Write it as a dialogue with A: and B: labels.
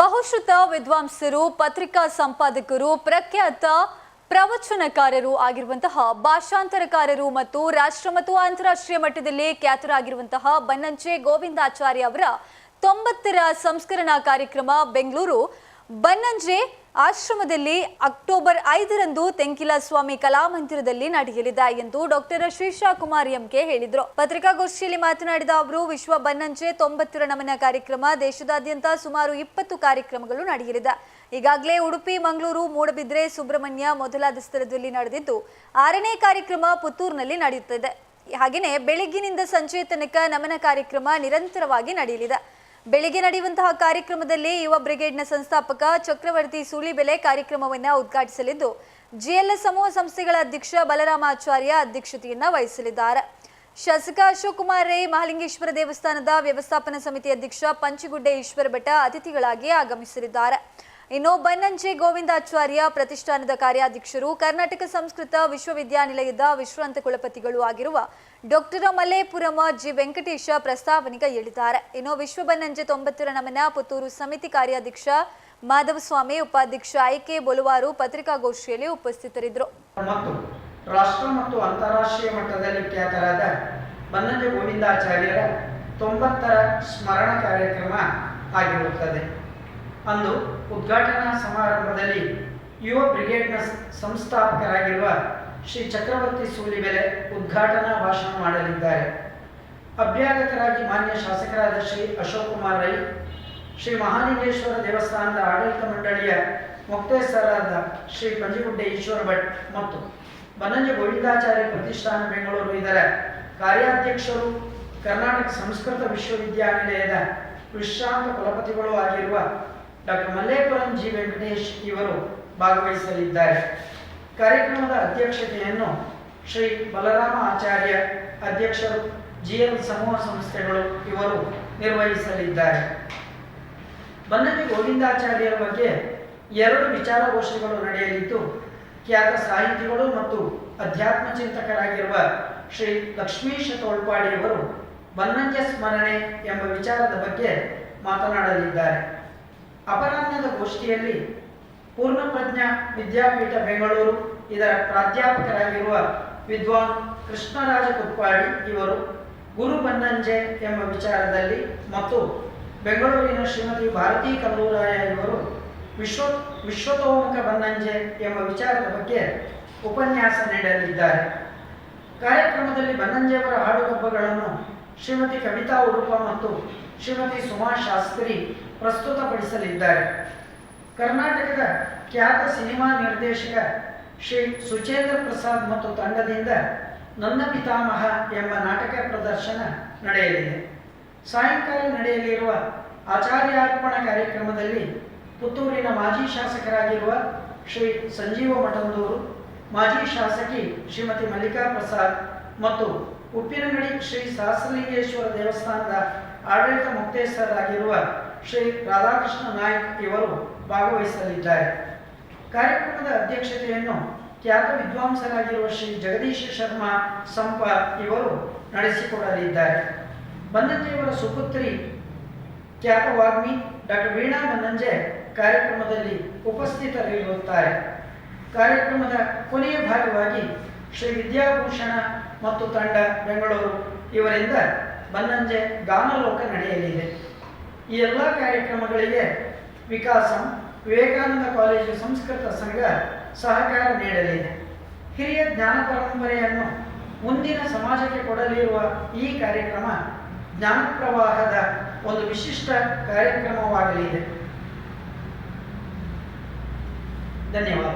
A: ಬಹುಶ್ರುತ ವಿದ್ವಾಂಸರು, ಪತ್ರಿಕಾ ಸಂಪಾದಕರು, ಪ್ರಖ್ಯಾತ ಪ್ರವಚನಕಾರರು ಆಗಿರುವಂತಹ, ಭಾಷಾಂತರಕಾರರು ಮತ್ತು ರಾಷ್ಟ್ರ ಮತ್ತು ಅಂತಾರಾಷ್ಟ್ರೀಯ ಮಟ್ಟದಲ್ಲಿ ಖ್ಯಾತರಾಗಿರುವಂತಹ ಬನ್ನಂಚೆ ಗೋವಿಂದಾಚಾರ್ಯ ಅವರ ತೊಂಬತ್ತರ ಸಂಸ್ಕರಣಾ ಕಾರ್ಯಕ್ರಮ ಬೆಂಗಳೂರು. ಬನ್ನಂಜೆ ಆಶ್ರಮದಲ್ಲಿ ಅಕ್ಟೋಬರ್ ಐದರಂದು ತೆಂಕಿಲ ಸ್ವಾಮಿ ಕಲಾಮಂದಿರದಲ್ಲಿ ನಡೆಯಲಿದೆ ಎಂದು ಡಾಕ್ಟರ್ ಶ್ರೀಶಾ ಕುಮಾರ್ ಎಂಕೆ ಹೇಳಿದರು. ಪತ್ರಿಕಾಗೋಷ್ಠಿಯಲ್ಲಿ ಮಾತನಾಡಿದ ಅವರು, ವಿಶ್ವ ಬನ್ನಂಜೆ ತೊಂಬತ್ತರ ನಮನ ಕಾರ್ಯಕ್ರಮ ದೇಶದಾದ್ಯಂತ ಸುಮಾರು ಇಪ್ಪತ್ತು ಕಾರ್ಯಕ್ರಮಗಳು ನಡೆಯಲಿದೆ. ಈಗಾಗಲೇ ಉಡುಪಿ, ಮಂಗಳೂರು, ಮೂಡಬಿದ್ರೆ, ಸುಬ್ರಹ್ಮಣ್ಯ ಮೊದಲಾದ ಸ್ಥಳದಲ್ಲಿ ನಡೆದಿದ್ದು, ಆರನೇ ಕಾರ್ಯಕ್ರಮ ಪುತ್ತೂರಿನಲ್ಲಿ ನಡೆಯುತ್ತಿದೆ. ಹಾಗೆಯೇ ಬೆಳಗ್ಗಿನಿಂದ ಸಂಜೆ ತನಕ ನಮನ ಕಾರ್ಯಕ್ರಮ ನಿರಂತರವಾಗಿ ನಡೆಯಲಿದೆ. ಬೆಳಿಗ್ಗೆ ನಡೆಯುವಂತಹ ಕಾರ್ಯಕ್ರಮದಲ್ಲಿ ಯುವ ಬ್ರಿಗೇಡ್ನ ಸಂಸ್ಥಾಪಕ ಚಕ್ರವರ್ತಿ ಸೂಳಿಬೆಲೆ ಕಾರ್ಯಕ್ರಮವನ್ನು ಉದ್ಘಾಟಿಸಲಿದ್ದು, ಜಿಎಲ್ಎಸ್ ಸಮೂಹ ಸಂಸ್ಥೆಗಳ ಅಧ್ಯಕ್ಷ ಬಲರಾಮಾಚಾರ್ಯ ಅಧ್ಯಕ್ಷತೆಯನ್ನು ವಹಿಸಲಿದ್ದಾರೆ. ಶಾಸಕ ಅಶೋಕ್ ಕುಮಾರ್ ರೈ, ಮಹಾಲಿಂಗೇಶ್ವರ ದೇವಸ್ಥಾನದ ವ್ಯವಸ್ಥಾಪನಾ ಸಮಿತಿ ಅಧ್ಯಕ್ಷ ಪಂಚಗುಡ್ಡೆ ಈಶ್ವರ ಭಟ್ಟ ಅತಿಥಿಗಳಾಗಿ ಆಗಮಿಸಲಿದ್ದಾರೆ. ಇನ್ನು ಬನ್ನಂಜೆ ಗೋವಿಂದಾಚಾರ್ಯ ಪ್ರತಿಷ್ಠಾನದ ಕಾರ್ಯಾಧ್ಯಕ್ಷರು, ಕರ್ನಾಟಕ ಸಂಸ್ಕೃತ ವಿಶ್ವವಿದ್ಯಾನಿಲಯದ ವಿಶ್ರಾಂತ ಕುಲಪತಿಗಳು ಆಗಿರುವ ಡಾಕ್ಟರ್ ಮಲ್ಲೇಪುರಮ ಜಿ. ವೆಂಕಟೇಶ ಪ್ರಸ್ತಾವನೆಗೆ ಹೇಳಿದ್ದಾರೆ ಇನ್ನು ವಿಶ್ವ ಬನ್ನಂಜೆ ತೊಂಬತ್ತರ ನಮನ ಪುತ್ತೂರು ಸಮಿತಿ ಕಾರ್ಯಾಧ್ಯಕ್ಷ ಮಾಧವಸ್ವಾಮಿ, ಉಪಾಧ್ಯಕ್ಷ ಐಕೆ ಬೊಲುವಾರು ಪತ್ರಿಕಾಗೋಷ್ಠಿಯಲ್ಲಿ ಉಪಸ್ಥಿತರಿದ್ದರು.
B: ರಾಷ್ಟ್ರ ಮತ್ತು ಅಂತಾರಾಷ್ಟ್ರೀಯ ಮಟ್ಟದಲ್ಲಿ ಖ್ಯಾತರಾದ ಬನ್ನಂಜೆ ಗೋವಿಂದಾಚಾರ್ಯರ ತೊಂಬತ್ತರ ಸ್ಮರಣ ಕಾರ್ಯಕ್ರಮ ಆಗಿರುತ್ತದೆ. ಅಂದು ಉದ್ಘಾಟನಾ ಸಮಾರಂಭದಲ್ಲಿ ಯುವ ಬ್ರಿಗೇಡ್ನ ಸಂಸ್ಥಾಪಕರಾಗಿರುವ ಶ್ರೀ ಚಕ್ರವರ್ತಿ ಸೂಲಿಬೆಲೆ ಉದ್ಘಾಟನಾ ಭಾಷಣ ಮಾಡಲಿದ್ದಾರೆ. ಅಭ್ಯಾಗತರಾಗಿ ಮಾನ್ಯ ಶಾಸಕರಾದ ಶ್ರೀ ಅಶೋಕ್ ಕುಮಾರ್ ರೈ, ಶ್ರೀ ಮಹಾಲಿಂಗೇಶ್ವರ ದೇವಸ್ಥಾನದ ಆಡಳಿತ ಮಂಡಳಿಯ ಮುಕ್ತೇಶ್ವರಾದ ಶ್ರೀ ಪಂಜಿಗುಡ್ಡೆ ಈಶ್ವರ ಭಟ್ ಮತ್ತು ಬನಂಜ ಗೋವಿಂದಾಚಾರ್ಯ ಪ್ರತಿಷ್ಠಾನ ಬೆಂಗಳೂರು ಇದರ ಕಾರ್ಯಾಧ್ಯಕ್ಷರು, ಕರ್ನಾಟಕ ಸಂಸ್ಕೃತ ವಿಶ್ವವಿದ್ಯಾನಿಲಯದ ವಿಶ್ರಾಂತ ಕುಲಪತಿಗಳು ಆಗಿರುವ ಡಾಕ್ಟರ್ ಮಲ್ಲೇಪುರಂ ಜಿ ವೆಂಕಟೇಶ್ ಇವರು ಭಾಗವಹಿಸಲಿದ್ದಾರೆ. ಕಾರ್ಯಕ್ರಮದ ಅಧ್ಯಕ್ಷತೆಯನ್ನು ಶ್ರೀ ಬಲರಾಮ ಆಚಾರ್ಯ ಅಧ್ಯಕ್ಷರು ಜಿಎಲ್ ಸಮೂಹ ಸಂಸ್ಥೆಗಳು ಇವರು ನಿರ್ವಹಿಸಲಿದ್ದಾರೆ. ಬನ್ನಂಜಿ ಗೋವಿಂದಾಚಾರ್ಯರ ಬಗ್ಗೆ ಎರಡು ವಿಚಾರಗೋಷ್ಠಿಗಳು ನಡೆಯಲಿದ್ದು, ಖ್ಯಾತ ಸಾಹಿತಿಗಳು ಮತ್ತು ಅಧ್ಯಾತ್ಮ ಚಿಂತಕರಾಗಿರುವ ಶ್ರೀ ಲಕ್ಷ್ಮೀಶ ತೋಳ್ಪಾಡಿಯವರು ಬನ್ನಂಜ ಸ್ಮರಣೆ ಎಂಬ ವಿಚಾರದ ಬಗ್ಗೆ ಮಾತನಾಡಲಿದ್ದಾರೆ. ಅಪರಾಹ್ನದ ಗೋಷ್ಠಿಯಲ್ಲಿ ಪೂರ್ಣಪ್ರಜ್ಞ ವಿದ್ಯಾಪೀಠ ಬೆಂಗಳೂರು, ಇದರ ಪ್ರಾಧ್ಯಾಪಕರಾಗಿರುವ ವಿದ್ವಾನ್ ಕೃಷ್ಣರಾಜ ಕುಪ್ಪಾಡಿ ಇವರು ಗುರು ಬನ್ನಂಜೆ ಎಂಬ ವಿಚಾರದಲ್ಲಿ ಮತ್ತು ಬೆಂಗಳೂರಿನ ಶ್ರೀಮತಿ ಭಾರತೀ ಕಲ್ಲೂರಾಯ ಇವರು ವಿಶ್ವ ವಿಶ್ವತೋಮುಖ ಬನ್ನಂಜೆ ಎಂಬ ವಿಚಾರದ ಬಗ್ಗೆ ಉಪನ್ಯಾಸ ನೀಡಲಿದ್ದಾರೆ. ಕಾರ್ಯಕ್ರಮದಲ್ಲಿ ಬನ್ನಂಜೆಯವರ ಹಾಡುಗಬ್ಬಗಳನ್ನು ಶ್ರೀಮತಿ ಕವಿತಾ ಉಡುಪ ಮತ್ತು ಶ್ರೀಮತಿ ಸುಮಾ ಶಾಸ್ತ್ರಿ ಪ್ರಸ್ತುತಪಡಿಸಲಿದ್ದಾರೆ. ಕರ್ನಾಟಕದ ಖ್ಯಾತ ಸಿನಿಮಾ ನಿರ್ದೇಶಕ ಶ್ರೀ ಸುಚೇಂದ್ರ ಪ್ರಸಾದ್ ಮತ್ತು ತಂಡದಿಂದ ನನ್ನ ಪಿತಾಮಹ ಎಂಬ ನಾಟಕ ಪ್ರದರ್ಶನ ನಡೆಯಲಿದೆ. ಸಾಯಂಕಾಲ ನಡೆಯಲಿರುವ ಆಚಾರ್ಯಾರ್ಪಣ ಕಾರ್ಯಕ್ರಮದಲ್ಲಿ ಪುತ್ತೂರಿನ ಮಾಜಿ ಶಾಸಕರಾಗಿರುವ ಶ್ರೀ ಸಂಜೀವ ಮಠಂದೂರು, ಮಾಜಿ ಶಾಸಕಿ ಶ್ರೀಮತಿ ಮಲ್ಲಿಕಾ ಪ್ರಸಾದ್ ಮತ್ತು ಉಪ್ಪಿನಗಡಿ ಶ್ರೀ ಸಹಸ್ರಲಿಂಗೇಶ್ವರ ದೇವಸ್ಥಾನದ ಆಡಳಿತ ಮುಕ್ತೇಶ್ವರರಾಗಿರುವ ಶ್ರೀ ರಾಧಾಕೃಷ್ಣ ನಾಯ್ಕ್ ಇವರು ಭಾಗವಹಿಸಲಿದ್ದಾರೆ. ಕಾರ್ಯಕ್ರಮದ ಅಧ್ಯಕ್ಷತೆಯನ್ನು ಖ್ಯಾತ ವಿದ್ವಾಂಸರಾಗಿರುವ ಶ್ರೀ ಜಗದೀಶ ಶರ್ಮಾ ಸಂಪ ಇವರು ನಡೆಸಿಕೊಡಲಿದ್ದಾರೆ. ಬನ್ನಂಜೆಯವರ ಸುಪುತ್ರಿ, ಖ್ಯಾತ ವಾಗ್ಮಿ ಡಾಕ್ಟರ್ ವೀಣಾ ಬನ್ನಂಜೆ ಕಾರ್ಯಕ್ರಮದಲ್ಲಿ ಉಪಸ್ಥಿತರಿರುತ್ತಾರೆ. ಕಾರ್ಯಕ್ರಮದ ಕೊನೆಯ ಭಾಗವಾಗಿ ಶ್ರೀ ವಿದ್ಯಾಭೂಷಣ ಮತ್ತು ತಂಡ ಬೆಂಗಳೂರು ಇವರಿಂದ ಬನ್ನಂಜೆ ಗಾನಲೋಕ ನಡೆಯಲಿದೆ. ಈ ಎಲ್ಲ ಕಾರ್ಯಕ್ರಮಗಳಿಗೆ ವಿಕಾಸಂ, ವಿವೇಕಾನಂದ ಕಾಲೇಜು ಸಂಸ್ಕೃತ ಸಂಘ ಸಹಕಾರ ನೀಡಲಿದೆ. ಹಿರಿಯ ಜ್ಞಾನ ಪರಂಪರೆಯನ್ನು ಮುಂದಿನ ಸಮಾಜಕ್ಕೆ ಕೊಡಲಿರುವ ಈ ಕಾರ್ಯಕ್ರಮ ಜ್ಞಾನ ಪ್ರವಾಹದ ಒಂದು ವಿಶಿಷ್ಟ ಕಾರ್ಯಕ್ರಮವಾಗಲಿದೆ. ಧನ್ಯವಾದ.